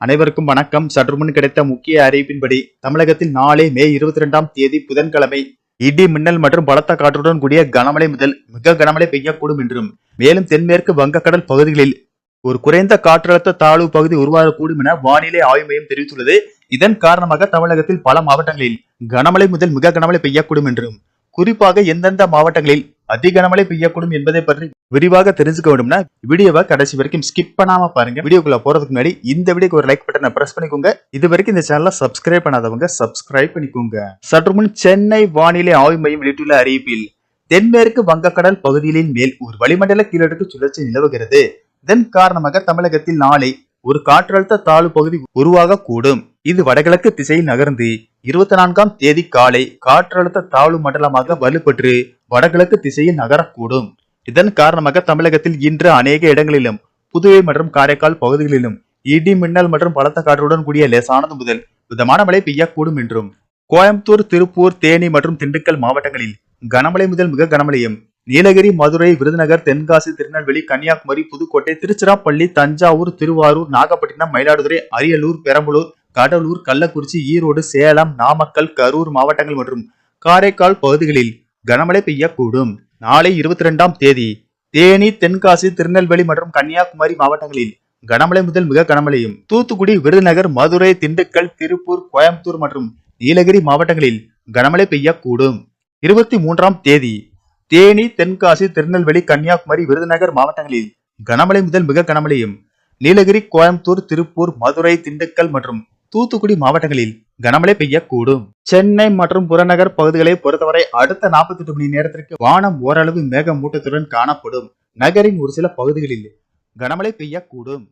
அனைவருக்கும் வணக்கம். சற்றுமுன் கிடைத்த முக்கிய அறிவிப்பின்படி தமிழகத்தில் நாளை மே இருபத்தி ரெண்டாம் தேதி புதன்கிழமை இடி மின்னல் மற்றும் பலத்த காற்றுடன் கூடிய கனமழை முதல் மிக கனமழை பெய்யக்கூடும் என்றும் மேலும் தென்மேற்கு வங்கக்கடல் பகுதிகளில் ஒரு குறைந்த காற்றழுத்த தாழ்வு பகுதி உருவாகக்கூடும் என வானிலை ஆய்வு மையம் தெரிவித்துள்ளது. இதன் காரணமாக தமிழகத்தில் பல மாவட்டங்களில் கனமழை முதல் மிக கனமழை பெய்யக்கூடும் என்றும் குறிப்பாக எந்தெந்த மாவட்டங்களில் அதிக கனமழை பெய்யக்கூடும் என்பதை பற்றி விரிவாக தெரிஞ்சுக்க வேண்டும்னா வீடியோவை கடைசி வரைக்கும் ஸ்கிப் பண்ணாம பாருங்க. வீடியோக்குள்ள போறதுக்கு முன்னாடி இந்த வீடியோக்கு ஒரு லைக் பட்டனை பிரஸ் பண்ணிக்கோங்க. இது வரைக்கும் இந்த சேனலை சப்ஸ்கிரைப் பண்ணாதவங்க சப்ஸ்கிரைப் பண்ணிக்கோங்க. சற்று முன் சென்னை வானிலை ஆய்வு மையம் வெளியிட்டுள்ள அறிவிப்பில் தென்மேற்கு வங்கக்கடல் பகுதிகளின் மேல் ஒரு வளிமண்டல கீழடுக்கு சுழற்சி நிலவுகிறது. இதன் காரணமாக தமிழகத்தில் நாளை ஒரு காற்றழுத்த தாழ்வு பகுதி உருவாக கூடும் இது வடகிழக்கு திசையில் நகர்ந்து இருபத்தி நான்காம் தேதி காலை காற்றழுத்த தாழ்வு மண்டலமாக வலுப்பெற்று வடகிழக்கு திசையில் நகரக்கூடும். இதன் காரணமாக தமிழகத்தில் இன்று அநேக இடங்களிலும் புதுவை மற்றும் காரைக்கால் பகுதிகளிலும் இடி மின்னல் மற்றும் பலத்த காற்றுடன் கூடிய லேசானது முதல் மிதமான மழை பெய்யக்கூடும் என்றும் கோயம்புத்தூர் திருப்பூர் தேனி மற்றும் திண்டுக்கல் மாவட்டங்களில் கனமழை முதல் மிக கனமழையும் நீலகிரி மதுரை விருதுநகர் தென்காசி திருநெல்வேலி கன்னியாகுமரி புதுக்கோட்டை திருச்சிராப்பள்ளி தஞ்சாவூர் திருவாரூர் நாகப்பட்டினம் மயிலாடுதுறை அரியலூர் பெரம்பலூர் கடலூர் கள்ளக்குறிச்சி ஈரோடு சேலம் நாமக்கல் கரூர் மாவட்டங்கள் மற்றும் காரைக்கால் பகுதிகளில் கனமழை பெய்யக்கூடும். நாளை இருபத்தி ரெண்டாம் தேதி தேனி தென்காசி திருநெல்வேலி மற்றும் கன்னியாகுமரி மாவட்டங்களில் கனமழை முதல் மிக கனமழையும். தூத்துக்குடி விருதுநகர் மதுரை திண்டுக்கல் திருப்பூர் கோயம்புத்தூர் மற்றும் நீலகிரி மாவட்டங்களில் கனமழை பெய்யக்கூடும். இருபத்தி மூன்றாம் தேதி தேனி தென்காசி திருநெல்வேலி கன்னியாகுமரி விருதுநகர் மாவட்டங்களில் கனமழை முதல் மிக கனமழையும் நீலகிரி கோயம்புத்தூர் திருப்பூர் மதுரை திண்டுக்கல் மற்றும் தூத்துக்குடி மாவட்டங்களில் கனமழை பெய்யக்கூடும். சென்னை மற்றும் புறநகர் பகுதிகளை பொறுத்தவரை அடுத்த 48 மணி நேரத்திற்கு வானம் ஓரளவு மேகமூட்டத்துடன் காணப்படும். நகரின் ஒரு சில பகுதிகளில் கனமழை பெய்யக்கூடும்.